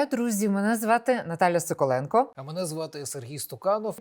Вітаю, друзі! Мене звати Наталя Соколенко. А мене звати Сергій Стуканов.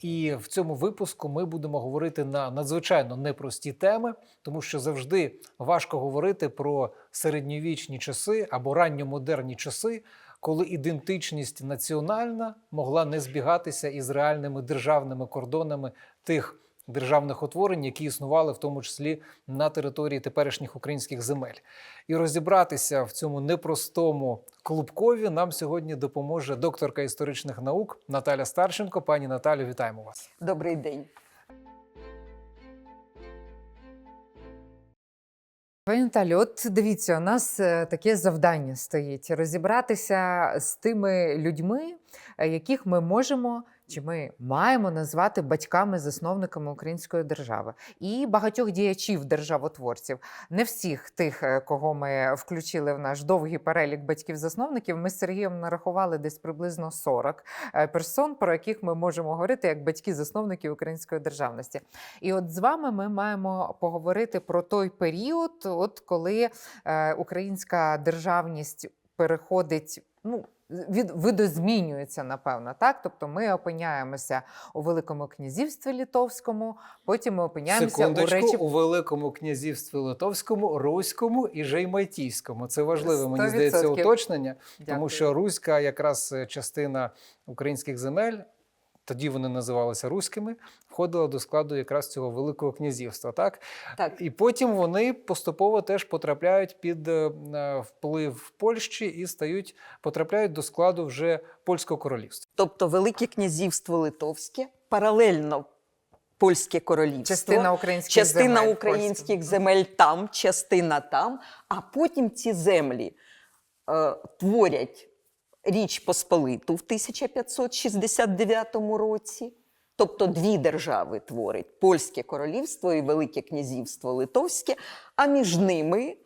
І в цьому випуску ми будемо говорити на надзвичайно непрості теми, тому що завжди важко говорити про середньовічні часи або ранньомодерні часи, коли ідентичність національна могла не збігатися із реальними державними кордонами тих державних утворень, які існували в тому числі на території теперішніх українських земель. І розібратися в цьому непростому клубкові нам сьогодні допоможе докторка історичних наук Наталя Старченко. Пані Наталю, вітаємо вас. Добрий день. Пані Наталі, от дивіться, у нас е, таке завдання стоїть розібратися з тими людьми, е, яких ми можемо чи ми маємо назвати батьками-засновниками української держави і багатьох діячів державотворців. Не всіх тих, е, кого ми включили в наш довгий перелік батьків-засновників, ми з Сергієм нарахували десь приблизно 40 е, персон, про яких ми можемо говорити як батьки-засновники української державності. І от з вами ми маємо поговорити про той період, от коли е, українська державність переходить. Ну, від видозмінюється, напевно, так. Тобто ми опиняємося у Великому князівстві Литовському, потім ми опиняємося у речі у Великому князівстві Литовському, Руському і Жеймайтійському. Це важливе, мені 100%. здається, уточнення, тому Дякую. що Руська якраз е, частина українських земель. Тоді вони називалися руськими, входила до складу якраз цього Великого князівства. Так? Так, І потім вони поступово теж потрапляють під е, вплив Польщі і стають, потрапляють до складу вже польського королівства. тобто Велике князівство Литовське, паралельно Польське королівство, частина українських частина земель українських польських. земель там, частина там, а потім ці землі е, творять Річ Посполиту в 1569 році. Тобто дві держави творить Польське королівство і Велике князівство Литовське, а між ними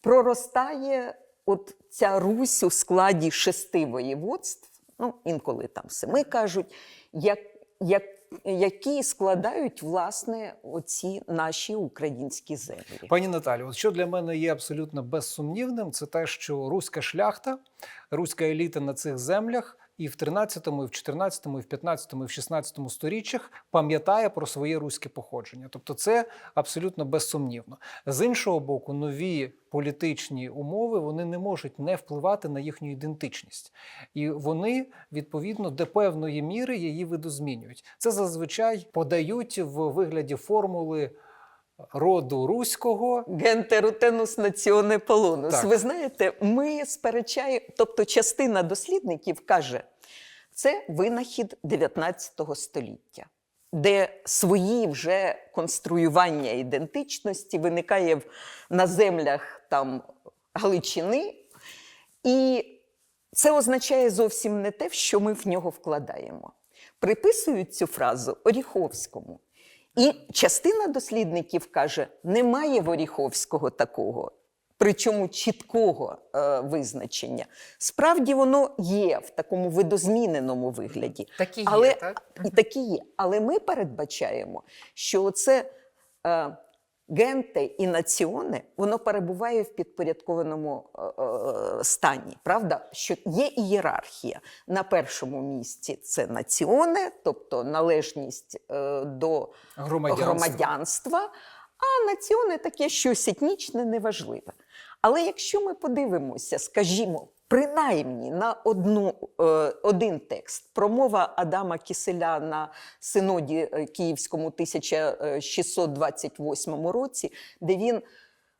проростає от ця Русь у складі шести воєводств, ну інколи там семи кажуть, як, як, які складають власне оці наші українські землі. Пані Наталі, от що для мене є абсолютно безсумнівним, це те, що руська шляхта, руська еліта на цих землях і в 13, і в 14, і в 15, і в 16 сторіччях пам'ятає про своє руське походження. Тобто, це абсолютно безсумнівно. З іншого боку, нові політичні умови вони не можуть не впливати на їхню ідентичність, і вони відповідно до певної міри її видозмінюють. Це зазвичай подають в вигляді формули роду руського. Гентерутенус націоне полонус. Так. Ви знаєте, ми сперечаємо, тобто частина дослідників каже, це винахід 19 століття, де свої вже конструювання ідентичності виникає на землях там Галичини, і це означає зовсім не те, що ми в нього вкладаємо. Приписують цю фразу Оріховському. І частина дослідників каже, немає Воріховського такого, причому чіткого е, визначення. Справді воно є в такому видозміненому вигляді. Такі є, Але, так? І такі є. Але ми передбачаємо, що це е, генте і націоне, воно перебуває в підпорядкованому е, е, стані. Правда, що є ієрархія. На першому місці це націоне, тобто належність е, до Громадянства. громадянства, а націоне таке щось етнічне, неважливе. Але якщо ми подивимося, скажімо, принаймні на одну, е, один текст промова Адама Киселя на синоді е, Київському 1628 році, де він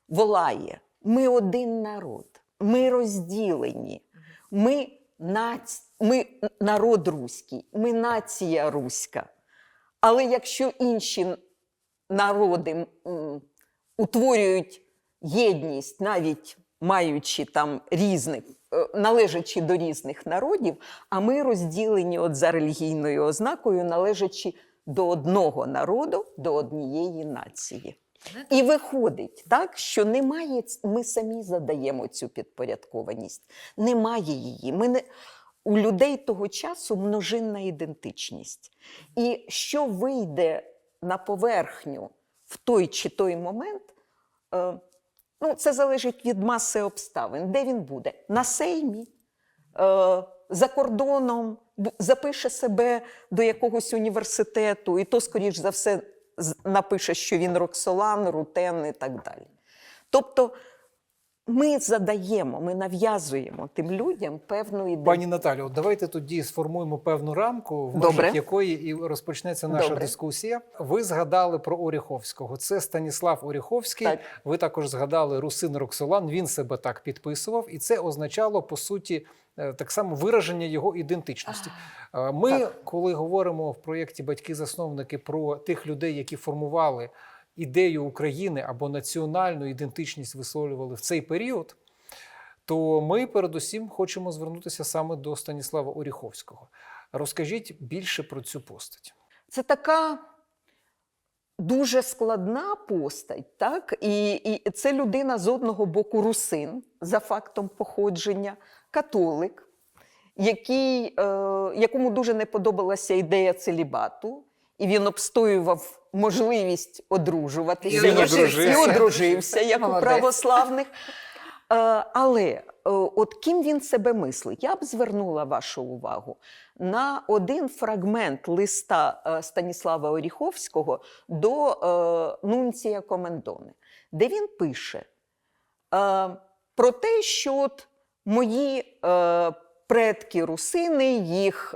волає: ми один народ, ми розділені, ми, нац... ми народ руський, ми нація руська. Але якщо інші народи утворюють єдність, навіть маючи там різних, е, належачи до різних народів, а ми розділені от за релігійною ознакою, належачи до одного народу, до однієї нації. І виходить так, що немає, ми самі задаємо цю підпорядкованість. Немає її. Ми не, у людей того часу множинна ідентичність. І що вийде на поверхню в той чи той момент, е, ну, це залежить від маси обставин. Де він буде? На сеймі, е, за кордоном, запише себе до якогось університету, і то, скоріш за все, напише, що він Роксолан, Рутен і так далі. Тобто ми задаємо, ми нав'язуємо тим людям певну ідею. Пані Наталю, давайте тоді сформуємо певну рамку, в Добре. межах якої і розпочнеться наша Добре. дискусія. Ви згадали про Оріховського. Це Станіслав Оріховський. Так. Ви також згадали Русин Роксолан. Він себе так підписував, і це означало по суті е, так само вираження його ідентичності. Е, Ми, Так. коли говоримо в проєкті Батьки-засновники про тих людей, які формували ідею України або національну ідентичність висловлювали в цей період, то ми передусім хочемо звернутися саме до Станіслава Оріховського. Розкажіть більше про цю постать. Це така дуже складна постать, так? І, і це людина з одного боку русин за фактом походження, католик, який, е, якому дуже не подобалася ідея целібату, і він обстоював можливість одружуватися І одружився. і одружився, як у православних. Е, Але е, от ким він себе мислить? Я б звернула вашу увагу на один фрагмент листа е, Станіслава Оріховського до Нунція Комендони, де він пише про те, що от мої предки русини, їх.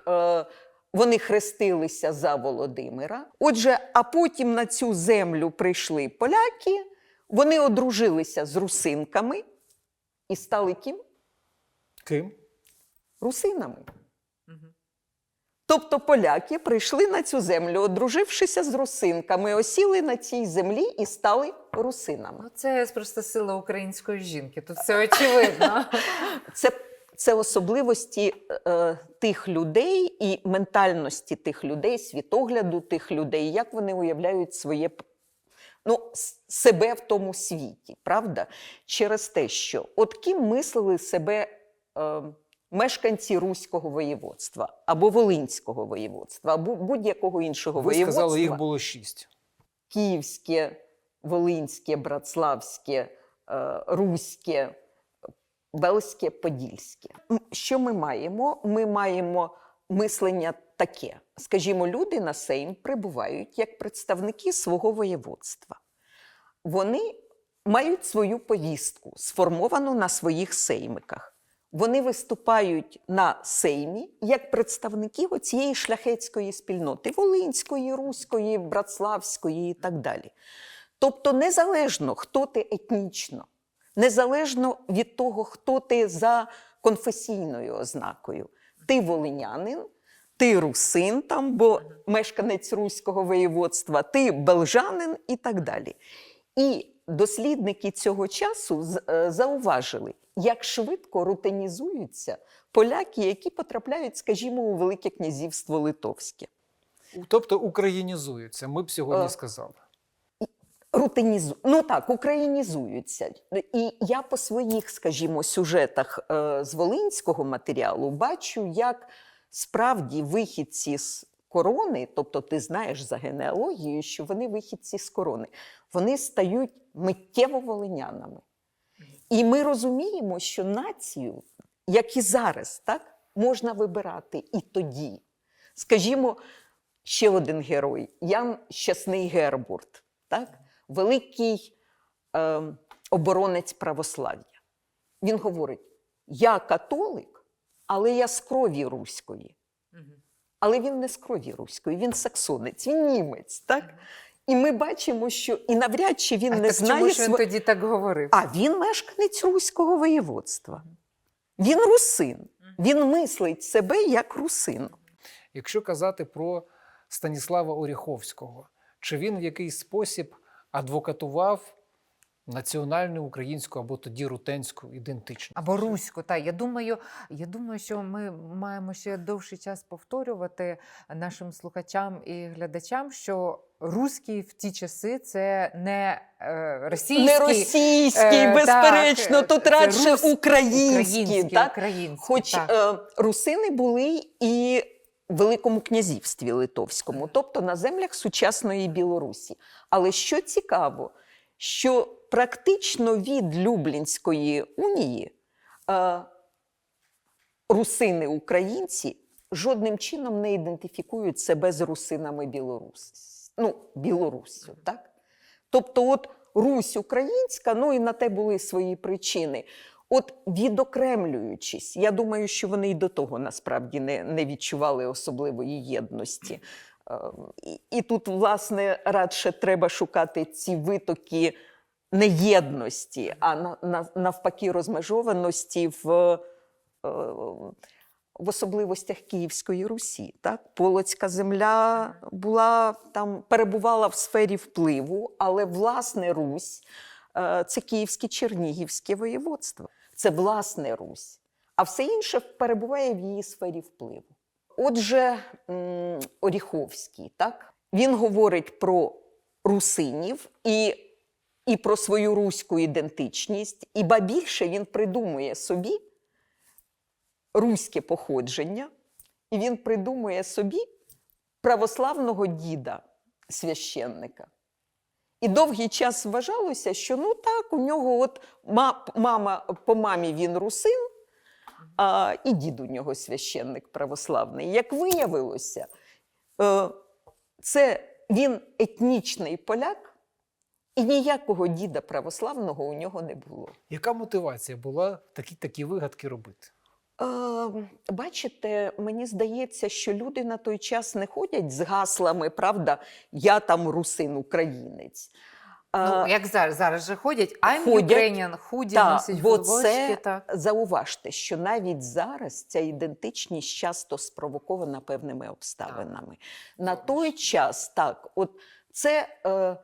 Вони хрестилися за Володимира. Отже, а потім на цю землю прийшли поляки, вони одружилися з русинками і стали ким? Ким? Русинами. Тобто поляки прийшли на цю землю, одружившися з русинками, осіли на цій землі і стали русинами. Ну, це просто сила української жінки. Тут все очевидно. Це, це особливості е, тих людей і ментальності тих людей, світогляду тих людей, як вони уявляють своє ну, себе в тому світі, правда? Через те, що от ким мислили себе е, мешканці Руського воєводства або Волинського воєводства, або будь-якого іншого Ви воєводства. сказали, їх було шість. Київське, Волинське, Братславське, е, Руське, Велське, Подільське. Що ми маємо? Ми маємо мислення таке. Скажімо, люди на Сейм прибувають як представники свого воєводства. Вони мають свою повістку, сформовану на своїх сеймиках. Вони виступають на сеймі як представники цієї шляхетської спільноти Волинської, Руської, Братславської і так далі. Тобто, незалежно, хто ти етнічно, незалежно від того, хто ти за конфесійною ознакою, ти волинянин, ти русин, там, бо мешканець руського воєводства, ти белжанин і так далі. І дослідники цього часу е, зауважили, як швидко рутинізуються поляки, які потрапляють, скажімо, у Велике князівство Литовське. Тобто українізуються, ми б сьогодні Е, сказали. Рутинізу... Ну так, українізуються. І я по своїх, скажімо, сюжетах е, з волинського матеріалу бачу, як справді вихідці з корони, тобто ти знаєш за генеалогією, що вони вихідці з корони, вони стають миттєво волинянами. І ми розуміємо, що націю, як і зараз, так, можна вибирати і тоді. Скажімо, ще один герой Ян Щасний Гербурт, так? Великий е, оборонець православ'я. Він говорить: я католик, але я з крові руської. Але він не з крові руської, він саксонець, він німець. так? І ми бачимо, що і навряд чи він А не так знає чому ж він сво- тоді так говорив? а він мешканець руського воєводства. Він русин. Він мислить себе як русин. Якщо казати про Станіслава Оріховського, чи він в якийсь спосіб адвокатував національну українську або тоді рутенську ідентичність? Або руську, так. Я думаю, я думаю, що ми маємо ще довший час повторювати нашим слухачам і глядачам, що руський в ті часи це не е, російський, Не російський, е, безперечно, так, тут радше рус- український. український, так? український, Хоч так. е, русини були і Великому князівстві Литовському, тобто на землях сучасної Білорусі. Але що цікаво, що практично від Люблінської унії е, русини українці жодним чином не ідентифікують себе з русинами Білорус. Ну, Білоруссю, так? Тобто, от Русь українська, ну і на те були свої причини. От відокремлюючись, я думаю, що вони і до того насправді не, не відчували особливої єдності. Е, І, тут, власне, радше треба шукати ці витоки не єдності, а на, на, навпаки розмежованості в, е, в особливостях Київської Русі. Так? Полоцька земля була там, перебувала в сфері впливу, але власне Русь це Київське Чернігівське воєводство. Це власне Русь. А все інше перебуває в її сфері впливу. Отже, Оріховський, так? він говорить про русинів і, і про свою руську ідентичність, і ба більше він придумує собі руське походження, і він придумує собі православного діда священника. І довгий час вважалося, що ну так, у нього от мама, по мамі він русин, а, і дід у нього священник православний. Як виявилося, е, це він етнічний поляк, і ніякого діда православного у нього не було. Яка мотивація була такі такі вигадки робити? Е, бачите, мені здається, що люди на той час не ходять з гаслами, правда, я там русин українець. Е, Ну, як зараз, зараз же ходять, I'm ходять, Ukrainian, худі та, носять бо це так. зауважте, що навіть зараз ця ідентичність часто спровокована певними обставинами. На той час, так, от це е,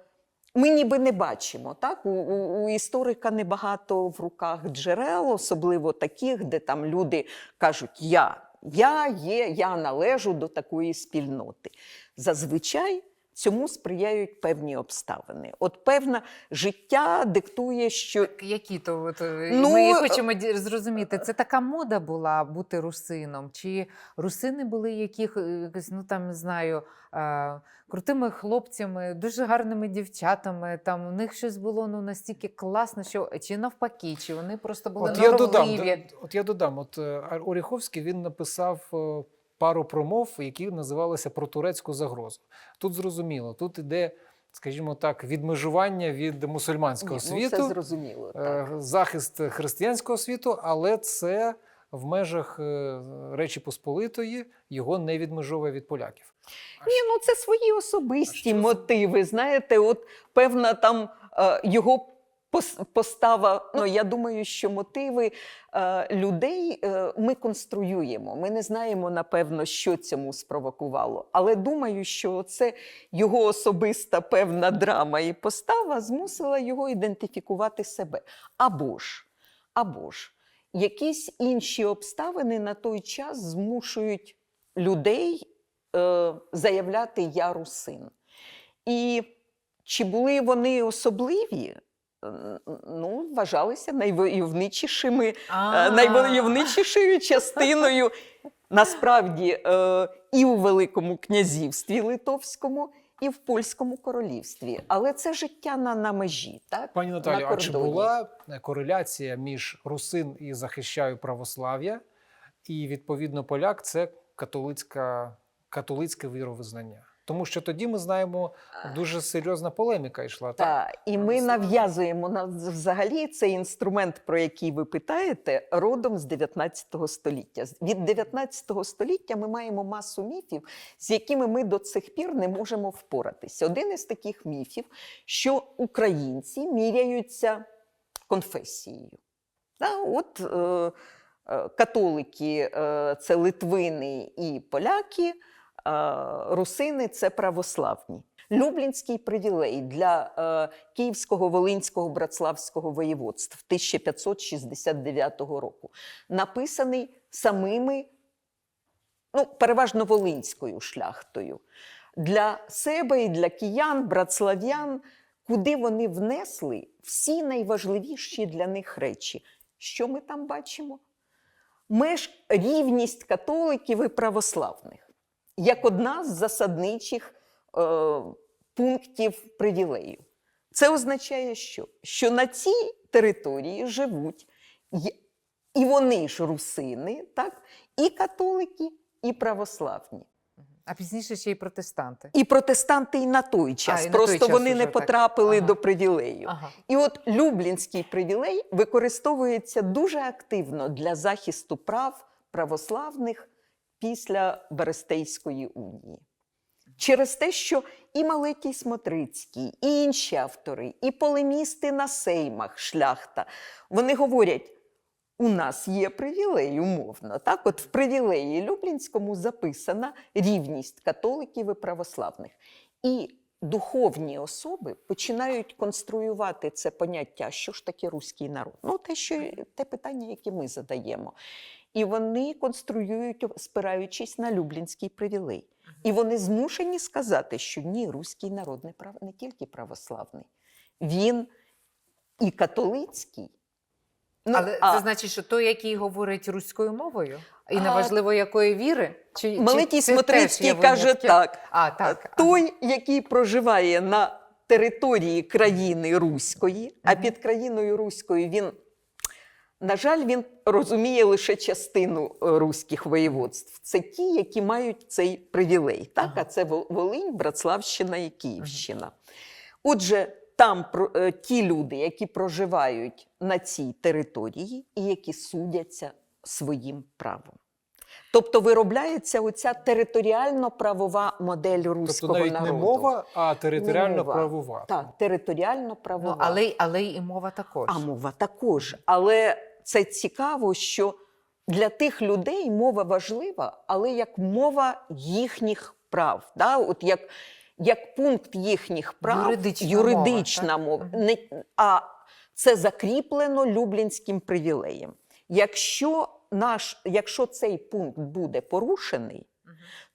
ми ніби не бачимо. Так? У, у, у історика небагато в руках джерел, особливо таких, де там люди кажуть Я, я є, я належу до такої спільноти. Зазвичай. Цьому сприяють певні обставини. От певне життя диктує, що Які то от, е, Ну, ми е, хочемо зрозуміти, це така мода була бути русином? Чи русини були яких, е, якось, ну там не знаю, крутими хлопцями, дуже гарними дівчатами? Там у них щось було ну настільки класно, що чи навпаки, чи вони просто були От я додам, от я додам, от Оріховський він написав пару промов, які називалися про турецьку загрозу. Тут зрозуміло, тут іде, скажімо так, відмежування від мусульманського Ні, світу. ну, зрозуміло. Так. е, захист християнського світу, але це в межах е, Речі Посполитої його не відмежовує від поляків. Ні, ну це свої особисті мотиви. Знаєте, от певна там е, його постава. Ну я думаю, що мотиви е, людей е, ми конструюємо. Ми не знаємо напевно, що цьому спровокувало. Але думаю, що це його особиста певна драма і постава змусила його ідентифікувати себе. Або ж, або ж, якісь інші обставини на той час змушують людей е, заявляти я русин. І чи були вони особливі? Ну, вважалися найвойовничішими, е, найвойовничішою частиною насправді е, і у Великому князівстві Литовському, і в Польському королівстві. Але це життя на, на межі, так? Пані Наталі, на а чи була е, кореляція між русин і захищаю православ'я, і відповідно поляк це католицька, католицьке віровизнання? Тому що тоді ми знаємо, дуже серйозна полеміка йшла. Так? Так, і ми нав'язуємо на взагалі цей інструмент, про який ви питаєте, родом з 19 століття. Від 19 століття ми маємо масу міфів, з якими ми до цих пір не можемо впоратися. Один із таких міфів, що українці міряються конфесією. Та, от е, е, католики е, це литвини і поляки, русини це православні. Люблінський привілей для е, Київського Волинського братславського воєводств 1569 року написаний самими, ну, переважно волинською шляхтою. Для себе і для киян, братслав'ян, куди вони внесли всі найважливіші для них речі. Що ми там бачимо? Меж рівність католиків і православних як одна з засадничих е, пунктів привілею. Це означає, що? що на цій території живуть І вони ж русини, так? і католики, і православні. А пізніше ще й протестанти. І протестанти і на той час. і на той Просто час вони уже не так. потрапили Ага. до привілею. Ага. І от Люблінський привілей використовується дуже активно для захисту прав православних після Берестейської унії. Через те, що і Малетій Смотрицький, і інші автори, і полемісти на сеймах шляхта, вони говорять, у нас є привілей, умовно. Так, от в привілеї Люблінському записана рівність католиків і православних. І духовні особи починають конструювати це поняття, що ж таке руський народ. Ну, те, що, те питання, яке ми задаємо. І вони конструюють, спираючись на Люблінський привілей. І вони змушені сказати, що ні, руський народ не, прав... не тільки православний, він і католицький. Ну, Але а це значить, що той, який говорить руською мовою, і А- неважливо якої віри, чи це Смотрицький каже так: А, так. той, який проживає на території країни Руської, а під країною Руською він, на жаль, він розуміє лише частину е, руських воєводств. Це ті, які мають цей привілей. Так? Ага. А це Волинь, Братславщина і Київщина. Отже, там е, ті люди, які проживають на цій території і які судяться своїм правом. Тобто виробляється оця територіально-правова модель руського Тобто навіть народу. не мова, а територіально-правова. Так, територіально-правова. Ну, але, але і мова також. А мова також. Але це цікаво, що для тих людей мова важлива, але як мова їхніх прав. Да? От як, як пункт їхніх прав, Юридична юридична мова, мова. Не, а це закріплено Люблінським привілеєм. Якщо, наш, якщо цей пункт буде порушений,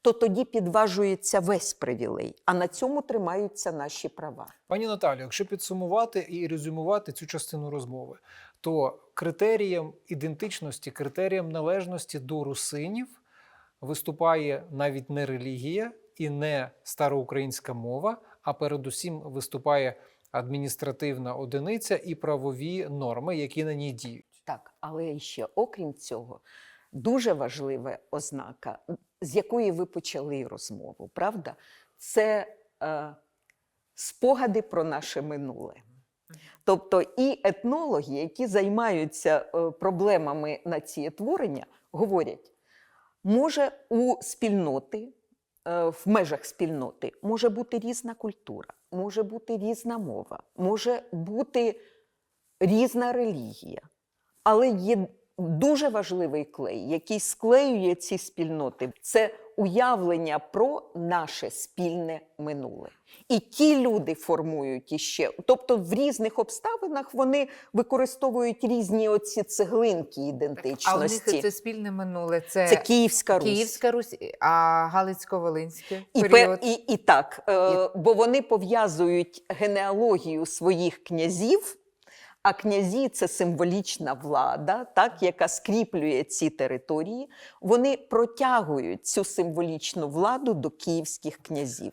то тоді підважується весь привілей, а на цьому тримаються наші права. Пані Наталію, якщо підсумувати і резюмувати цю частину розмови, то критерієм ідентичності, критерієм належності до русинів виступає навіть не релігія і не староукраїнська мова, а передусім виступає адміністративна одиниця і правові норми, які на ній діють. Так, але ще окрім цього, дуже важлива ознака, з якої ви почали розмову, правда? Це е, спогади про наше минуле. Тобто і етнологи, які займаються е, проблемами націєтворення, говорять, може у спільноти, е, в межах спільноти може бути різна культура, може бути різна мова, може бути різна релігія. Але є дуже важливий клей, який склеює ці спільноти. Це уявлення про наше спільне минуле. І ті люди формують іще. Тобто в різних обставинах вони використовують різні оці цеглинки А у них це спільне минуле. Це, Це Київська Русь. Київська Русь, а Галицько-Волинське І, період. і, і так, е, бо вони пов'язують генеалогію своїх князів, а князі це символічна влада, так, яка скріплює ці території. Вони протягують цю символічну владу до київських князів.